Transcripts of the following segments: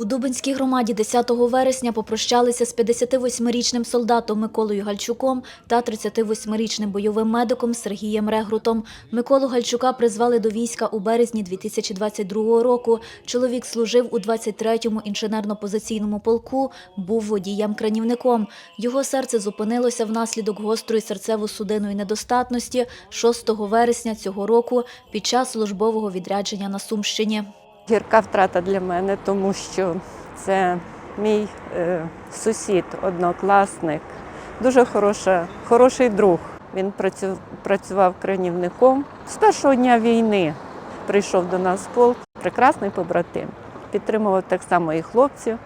У Дубинській громаді 10 вересня попрощалися з 58-річним солдатом Миколою Гальчуком та 38-річним бойовим медиком Сергієм Регрутом. Миколу Гальчука призвали до війська у березні 2022 року. Чоловік служив у 23-му інженерно-позиційному полку, був водієм-кранівником. Його серце зупинилося внаслідок гострої серцево-судинної недостатності 6 вересня цього року під час службового відрядження на Сумщині. Гірка втрата для мене, тому що це мій е, сусід, однокласник, дуже хороша, хороший друг. Він працював кранівником. З першого дня війни прийшов до нас полк, прекрасний побратим. Підтримував так само і хлопців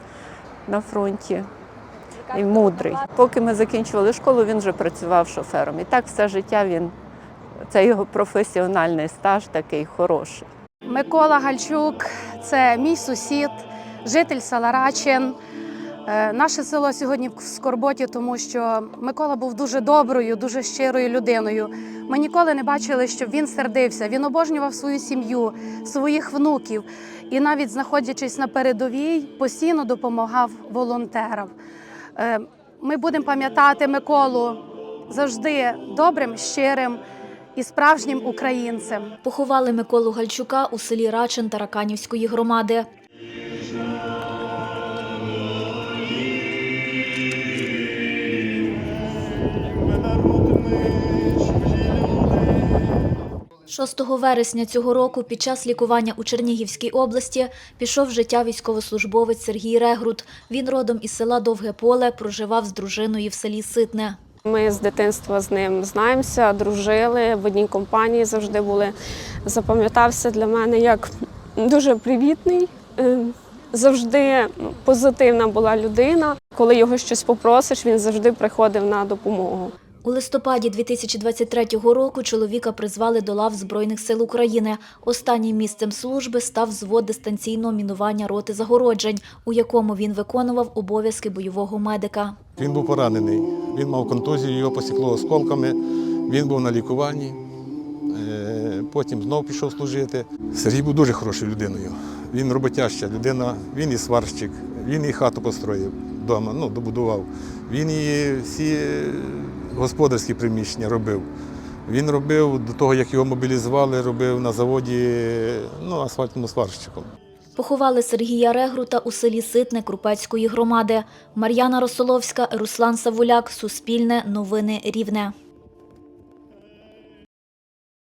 на фронті, і мудрий. Поки ми закінчували школу, він вже працював шофером. І так все життя він, це його професіональний стаж такий хороший. Микола Гальчук це мій сусід, житель села. Е, Наше село сьогодні в скорботі, тому що Микола був дуже доброю, дуже щирою людиною. Ми ніколи не бачили, щоб він сердився. Він обожнював свою сім'ю, своїх внуків і навіть знаходячись на передовій, постійно допомагав волонтерам. Е, Ми будемо пам'ятати Миколу завжди добрим, щирим і справжнім українцем. Поховали Миколу Гальчука у селі Рачин Тараканівської громади. – 6 вересня цього року під час лікування у Чернігівській області пішов життя військовослужбовець Сергій Регрут. Він родом із села Довге Поле, проживав з дружиною в селі Ситне. Ми з дитинства з ним знаємося, дружили в одній компанії завжди були. Запам'ятався для мене як дуже привітний, е, завжди позитивна була людина. Коли його щось попросиш, він завжди приходив на допомогу. У листопаді 2023 року чоловіка призвали до лав Збройних сил України. Останнім місцем служби став взвод дистанційного мінування роти загороджень, у якому він виконував обов'язки бойового медика. Він був поранений, він мав контузію, його посікло осколками, він був на лікуванні, потім знов пішов служити. Сергій був дуже хорошою людиною. Він роботяща людина, він і сварщик, він і хату построїв вдома, ну, добудував. Він і всі господарські приміщення робив. Він робив до того, як його мобілізували, робив на заводі ну, асфальтним сварщиком. Поховали Сергія Регрута у селі Ситне Крупецької громади. Мар'яна Росоловська, Руслан Савуляк, Суспільне, Новини Рівне.